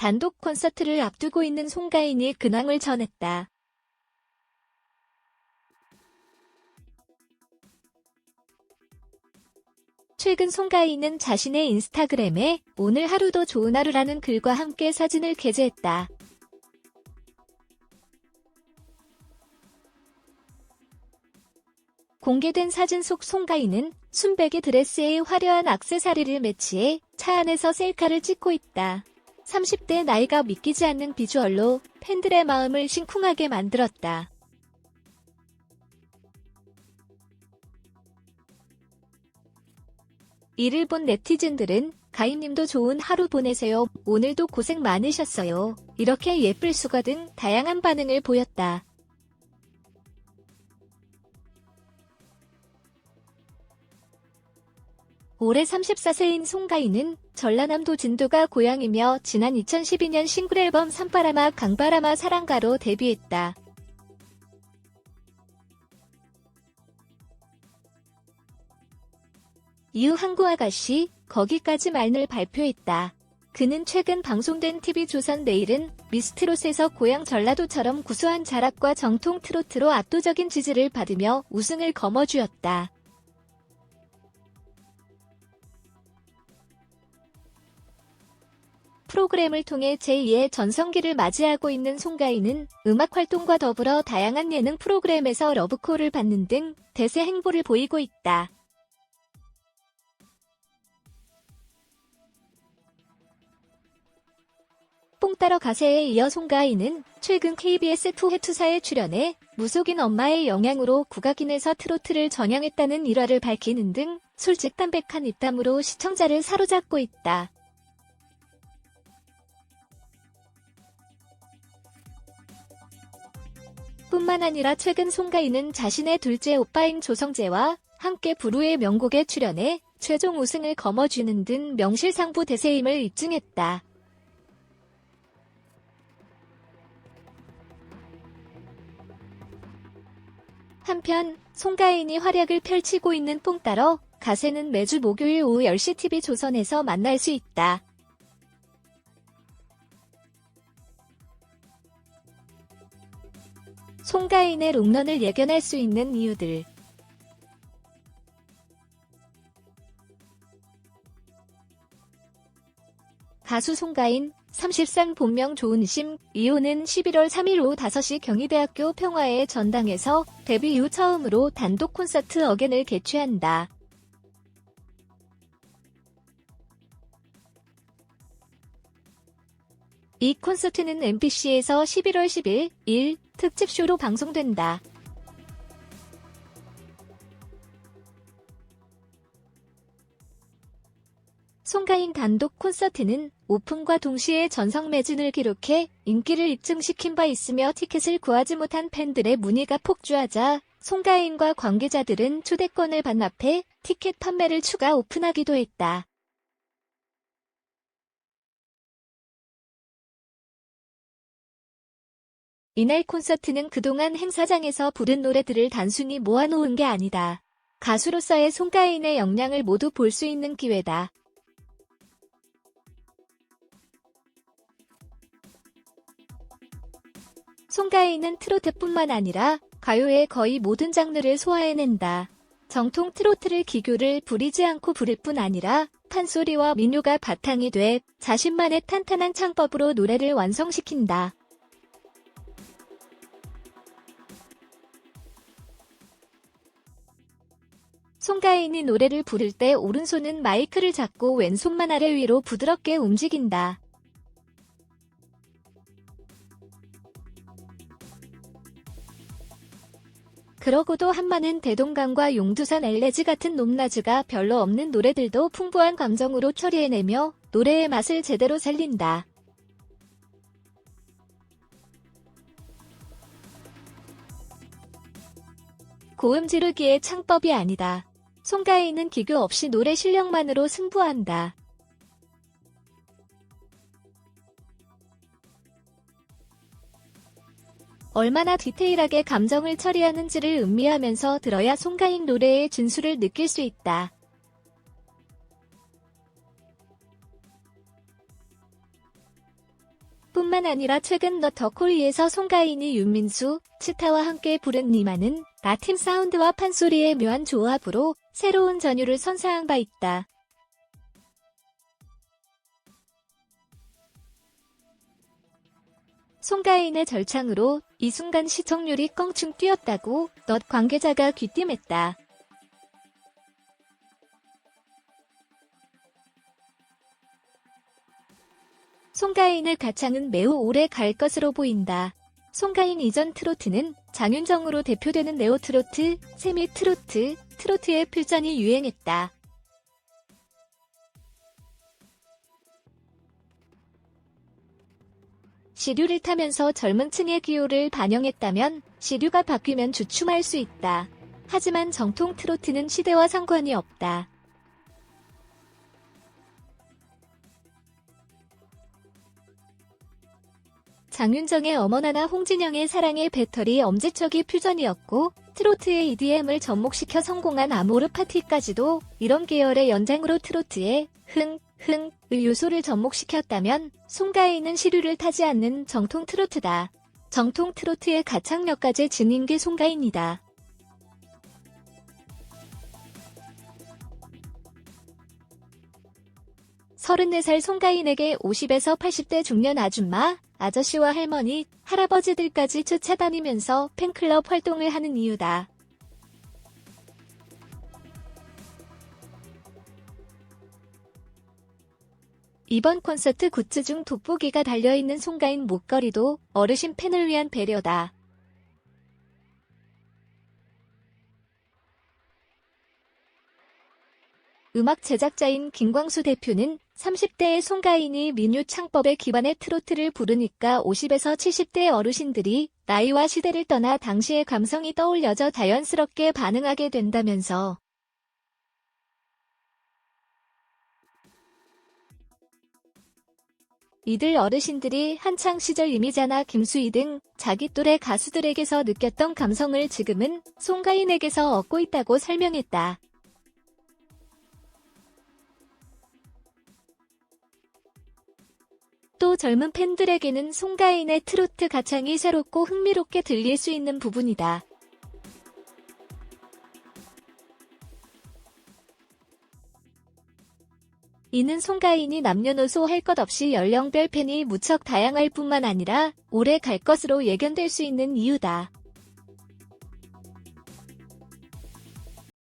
단독 콘서트를 앞두고 있는 송가인이 근황을 전했다. 최근 송가인은 자신의 인스타그램에 오늘 하루도 좋은 하루라는 글과 함께 사진을 게재했다. 공개된 사진 속 송가인은 순백의 드레스에 화려한 악세사리를 매치해 차 안에서 셀카를 찍고 있다. 30대 나이가 믿기지 않는 비주얼로 팬들의 마음을 심쿵하게 만들었다. 이를 본 네티즌들은 가인님도 좋은 하루 보내세요. 오늘도 고생 많으셨어요. 이렇게 예쁠 수가 등 다양한 반응을 보였다. 올해 34세인 송가인은 전라남도 진도가 고향이며 지난 2012년 싱글 앨범 산바라마 강바라마 사랑가로 데뷔했다. 이후 항구아가씨 거기까지 말을 발표했다. 그는 최근 방송된 TV조선 내일은 미스트롯에서 고향 전라도처럼 구수한 자락과 정통 트로트로 압도적인 지지를 받으며 우승을 거머쥐었다. 프로그램을 통해 제2의 전성기를 맞이하고 있는 송가인은 음악 활동과 더불어 다양한 예능 프로그램에서 러브콜을 받는 등 대세 행보를 보이고 있다. 뽕따러 가세에 이어 송가인은 최근 KBS 투해 투사에 출연해 무속인 엄마의 영향으로 국악인에서 트로트를 전향했다는 일화를 밝히는 등 솔직담백한 입담으로 시청자를 사로잡고 있다. 뿐만 아니라 최근 송가인은 자신의 둘째 오빠인 조성재와 함께 부루의 명곡에 출연해 최종 우승을 거머쥐는 등 명실상부 대세임을 입증했다. 한편 송가인이 활약을 펼치고 있는 뽕따러 가세는 매주 목요일 오후 10시 TV 조선에서 만날 수 있다. 송가인의 롱런을 예견할 수 있는 이유들 가수 송가인 30상 본명 조은심 이호는 11월 3일 오후 5시 경희대학교 평화의 전당에서 데뷔 이후 처음으로 단독 콘서트 어겐을 개최한다. 이 콘서트는 MBC에서 11월 10일 일 특집쇼로 방송된다. 송가인 단독 콘서트는 오픈과 동시에 전성 매진을 기록해 인기를 입증시킨 바 있으며 티켓을 구하지 못한 팬들의 문의가 폭주하자 송가인과 관계자들은 초대권을 반납해 티켓 판매를 추가 오픈하기도 했다. 이날 콘서트는 그동안 행사장에서 부른 노래들을 단순히 모아놓은 게 아니다. 가수로서의 송가인의 역량을 모두 볼 수 있는 기회다. 송가인은 트로트뿐만 아니라 가요의 거의 모든 장르를 소화해낸다. 정통 트로트를 기교를 부리지 않고 부를 뿐 아니라 판소리와 민요가 바탕이 돼 자신만의 탄탄한 창법으로 노래를 완성시킨다. 송가인이 노래를 부를 때 오른손은 마이크를 잡고 왼손만 아래 위로 부드럽게 움직인다. 그러고도 한마는 대동강과 용두산 엘레지 같은 높낮이가 별로 없는 노래들도 풍부한 감정으로 처리해내며 노래의 맛을 제대로 살린다. 고음 지르기의 창법이 아니다. 송가인은 기교 없이 노래 실력만으로 승부한다. 얼마나 디테일하게 감정을 처리하는지를 음미하면서 들어야 송가인 노래의 진수를 느낄 수 있다. 뿐만 아니라 최근 너 더콜리에서 송가인이 윤민수, 치타와 함께 부른 니마는 라틴 사운드와 판소리의 묘한 조합으로 새로운 전율을 선사한 바 있다. 송가인의 절창으로 이 순간 시청률이 껑충 뛰었다고 넛 관계자가 귀띔했다. 송가인의 가창은 매우 오래 갈 것으로 보인다. 송가인 이전 트로트는 장윤정으로 대표되는 네오트로트, 세미트로트, 트로트의 풀전이 유행했다. 시류를 타면서 젊은 층의 기호를 반영했다면 시류가 바뀌면 주춤할 수 있다. 하지만 정통 트로트는 시대와 상관이 없다. 장윤정의 어머나나 홍진영의 사랑의 배터리 엄지척이 퓨전이었고 트로트의 EDM을 접목시켜 성공한 아모르 파티까지도 이런 계열의 연장으로 트로트의 흥, 흥, 의 요소를 접목시켰다면 송가인은 시류를 타지 않는 정통 트로트다. 정통 트로트의 가창력까지 지닌 게 송가인이다. 서른네 살 송가인에게 50에서 80대 중년 아줌마, 아저씨와 할머니, 할아버지들까지 쫓아다니면서 팬클럽 활동을 하는 이유다. 이번 콘서트 굿즈 중 돋보기가 달려있는 송가인 목걸이도 어르신 팬을 위한 배려다. 음악 제작자인 김광수 대표는 30대의 송가인이 민요 창법의 기반의 트로트를 부르니까 50에서 70대 어르신들이 나이와 시대를 떠나 당시의 감성이 떠올려져 자연스럽게 반응하게 된다면서 이들 어르신들이 한창 시절 이미자나 김수희 등 자기 또래 가수들에게서 느꼈던 감성을 지금은 송가인에게서 얻고 있다고 설명했다. 또 젊은 팬들에게는 송가인의 트로트 가창이 새롭고 흥미롭게 들릴 수 있는 부분이다. 이는 송가인이 남녀노소 할 것 없이 연령별 팬이 무척 다양할 뿐만 아니라 오래 갈 것으로 예견될 수 있는 이유다.